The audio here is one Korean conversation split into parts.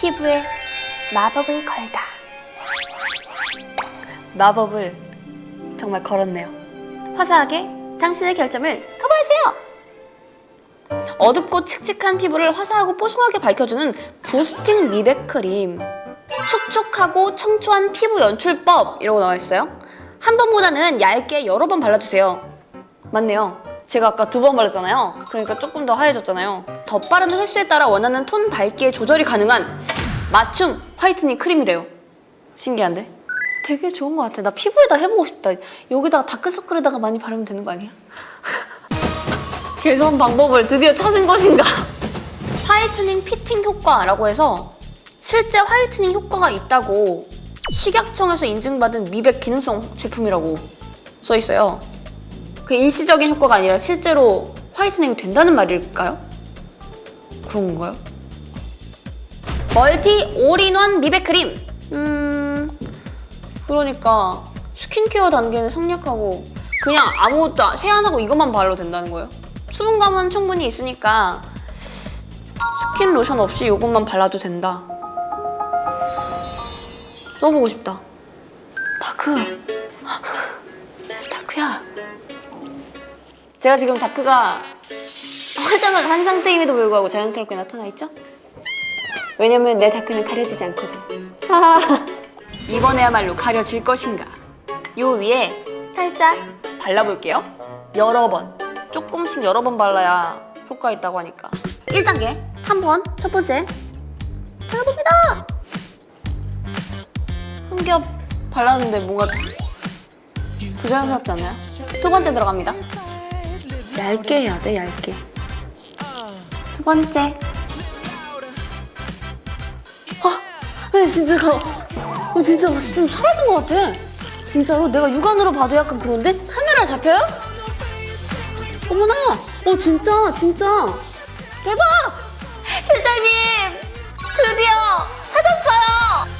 피부에 마법을 걸다. 마법을 정말 걸었네요. 화사하게 당신의 결점을 커버하세요. 어둡고 칙칙한 피부를 화사하고 뽀송하게 밝혀주는 부스팅 미백 크림. 촉촉하고 청초한 피부 연출법 이라고 나와 있어요. 한 번보다는 얇게 여러 번 발라주세요. 맞네요. 제가 아까 두번 발랐잖아요. 그러니까 조금 더 하얘졌잖아요. 덧바르는 횟수에 따라 원하는 톤 밝기의 조절이 가능한 맞춤 화이트닝 크림이래요. 신기한데? 되게 좋은 것 같아. 나 피부에다 해보고 싶다. 여기다가 다크서클에다가 많이 바르면 되는 거 아니야? 개선 방법을 드디어 찾은 것인가? 화이트닝 피팅 효과라고 해서 실제 화이트닝 효과가 있다고 식약청에서 인증받은 미백 기능성 제품이라고 써 있어요. 그 일시적인 효과가 아니라 실제로 화이트닝이 된다는 말일까요? 그런 건가요? 멀티 올인원 미백 크림. 음, 그러니까 스킨케어 단계는 생략하고 그냥 아무것도 안- 세안하고 이것만 발라도 된다는 거예요. 수분감은 충분히 있으니까 스킨 로션 없이 이것만 발라도 된다. 써보고 싶다. 다크. 다크야. 제가 지금 다크가 화장을 한 상태임에도 불구하고 자연스럽게 나타나 있죠? 왜냐면 내 다크는 가려지지 않거든. 이번에야말로 가려질 것인가? 요 위에 살짝 발라볼게요. 여러 번. 조금씩 여러 번 발라야 효과 있다고 하니까. 1단계. 한 번. 첫 번째. 발라봅니다. 한 겹 발랐는데 뭔가 부자연스럽지 않나요? 두 번째 들어갑니다. 얇게 해야 돼, 얇게. 두 번째. 아, 네, 진짜 가, 어, 진짜 좀 사라진 것 같아. 진짜로 내가 육안으로 봐도 약간 그런데 카메라 잡혀요? 어머나, 어 진짜 진짜 대박! 실장님 드디어 찾았어요.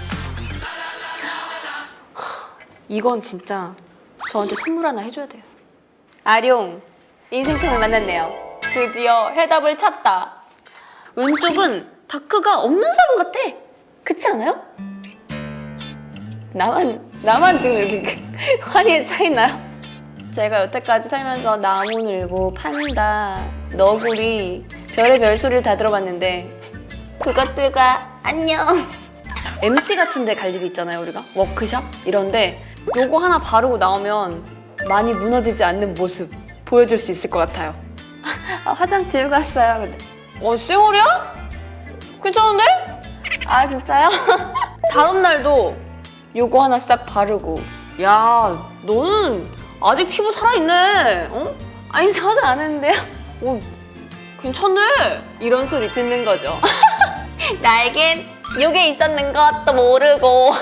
이건 진짜 저한테 선물 하나 해줘야 돼요. 아룡, 인생템을 만났네요. 드디어 해답을 찾다. 왼쪽은 다크가 없는 사람 같아. 그렇지 않아요? 나만, 나만 지금 이렇게 환희에 차이나요? 제가 여태까지 살면서 나무 늘보, 판다, 너구리, 별의별 소리를 다 들어봤는데 그것들과 안녕. MT 같은 데 갈 일이 있잖아요, 우리가. 워크샵? 이런데 요거 하나 바르고 나오면 많이 무너지지 않는 모습 보여줄 수 있을 것 같아요. 아, 화장 지우고 왔어요. 근데. 어, 쌩얼이야? 괜찮은데? 아, 진짜요? 다음 날도 요거 하나 싹 바르고. 야, 너는 아직 피부 살아있네. 어? 아니, 화장 안 했는데요? 어, 괜찮네. 이런 소리 듣는 거죠. 나에겐 요게 있었는 것도 모르고.